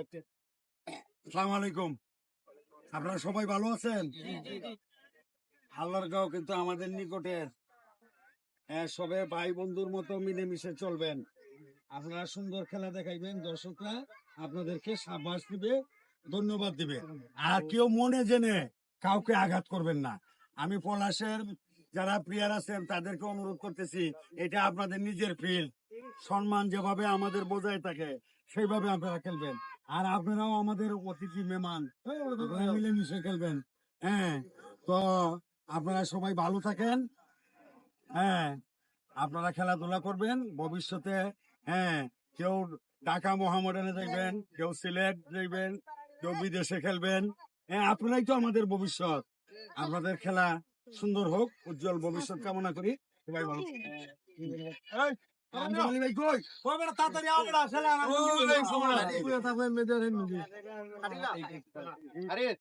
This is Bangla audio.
আসসালামু আলাইকুম আপনারা সবাই ভালো আছেন? হাল্লার গাঁও কিন্তু আমাদের নিকটের হ্যাঁ সবে ভাই বন্ধুর মতো মিলেমিশে চলবেন। আপনারা সুন্দর খেলা দেখাইবেন দর্শকরা আপনাদেরকে সাবাস দিবে ধন্যবাদ দিবে। আর কেউ মনে জেনে কাউকে আঘাত করবেন না। আমি পলাশের যারা প্লেয়ার আছেন তাদেরকে অনুরোধ করতেছি এটা আপনাদের নিজের ফিল্ড সম্মান যেভাবে আমাদের বোঝায় থাকে সেইভাবে আপনারা খেলবেন। আর আপনারাও আমাদের অতিথি মেহমান। মিলেমিশে খেলবেন। হ্যাঁ তো আপনারা সবাই ভালো থাকেন। হ্যাঁ আপনারা খেলাধুলা করবেন। ভবিষ্যতে হ্যাঁ কেউ ঢাকা মোহামেডানে দেখবেন কেউ সিলেট দেখবেন কেউ বিদেশে খেলবেন। হ্যাঁ আপনারাই তো আমাদের ভবিষ্যৎ। আপনাদের খেলা সুন্দর হোক উজ্জ্বল ভবিষ্যৎ কামনা করি। সবাই ভালো আরে